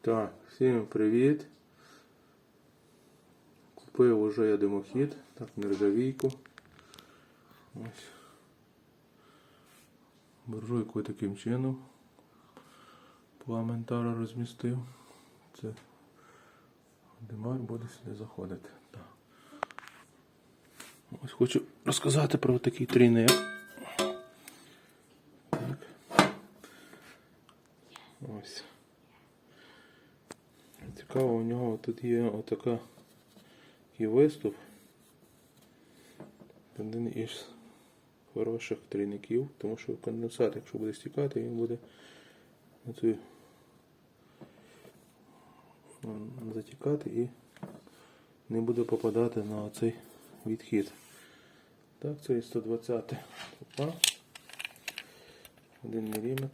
Так, всім привіт. Купив уже я димохід, так, нержавійку. Ось. Буржуйку таким чином. Пламентара розмістив. Це димар буде сюди заходити. Так. Ось хочу розказати про такий трійник. Так. Ось. Цікаво, у нього тут є отака такий виступ. Один із хороших трійників, тому що конденсат, якщо буде стікати, він буде на цю затікати і не буде попадати на цей відхід. Так, це і 120 тупа. 1 мм.